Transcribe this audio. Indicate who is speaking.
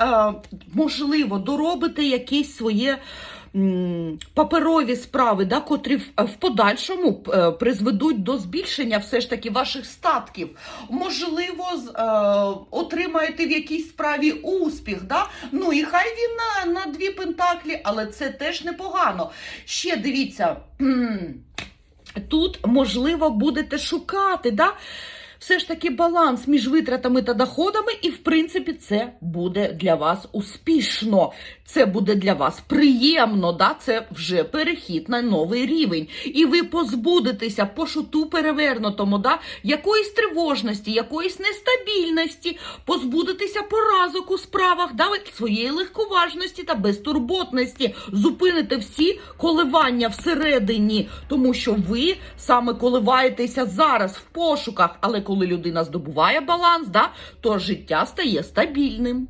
Speaker 1: е, можливо, доробите якісь своє. Паперові справи, да, котрі в, в подальшому е, призведуть до збільшення все ж таки ваших статків. Можливо, е, отримаєте в якійсь справі успіх. Да? Ну і хай він на, на дві пентаклі, але це теж непогано. Ще дивіться. Тут, можливо, будете шукати, да? Все ж таки баланс між витратами та доходами, і, в принципі, це буде для вас успішно. Це буде для вас приємно, да? це вже перехід на новий рівень. І ви позбудетеся по шуту перевернутому, да? якоїсь тривожності, якоїсь нестабільності, позбудетеся поразок у справах, да? своєї легковажності та безтурботності. Зупините всі коливання всередині, тому що ви саме коливаєтеся зараз в пошуках. Але коли людина здобуває баланс, да, то життя стає стабільним.